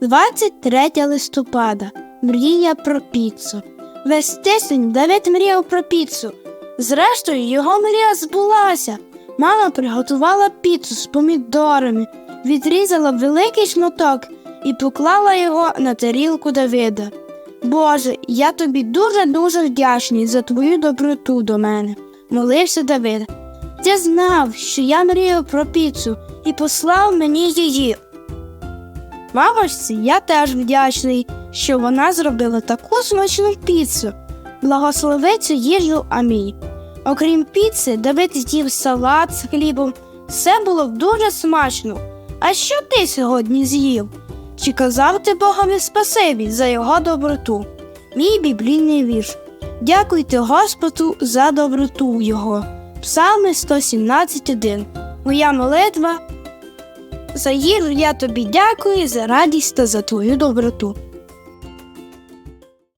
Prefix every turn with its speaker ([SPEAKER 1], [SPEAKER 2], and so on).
[SPEAKER 1] 23 листопада. Мрія про піцу. Весь тиждень Давид мріяв про піцу. Зрештою, його мрія збулася. Мама приготувала піцу з помідорами, відрізала великий шматок і поклала його на тарілку Давида. Боже, я тобі дуже-дуже вдячний за твою доброту до мене, молився Давид. Ти знав, що я мріяв про піцу і послав мені її. Мамочці, я теж вдячний, що вона зробила таку смачну піцу. Благослови цю їжу амінь. Окрім піци, Давид з'їв салат з хлібом. Все було дуже смачно. А що ти сьогодні з'їв? Чи казав ти Богові спасибі за його доброту? Мій біблійний вірш. Дякуйте Господу за доброту Його. Псалми 117.1. Моя молитва. За їжу я тобі дякую за радість та за твою доброту.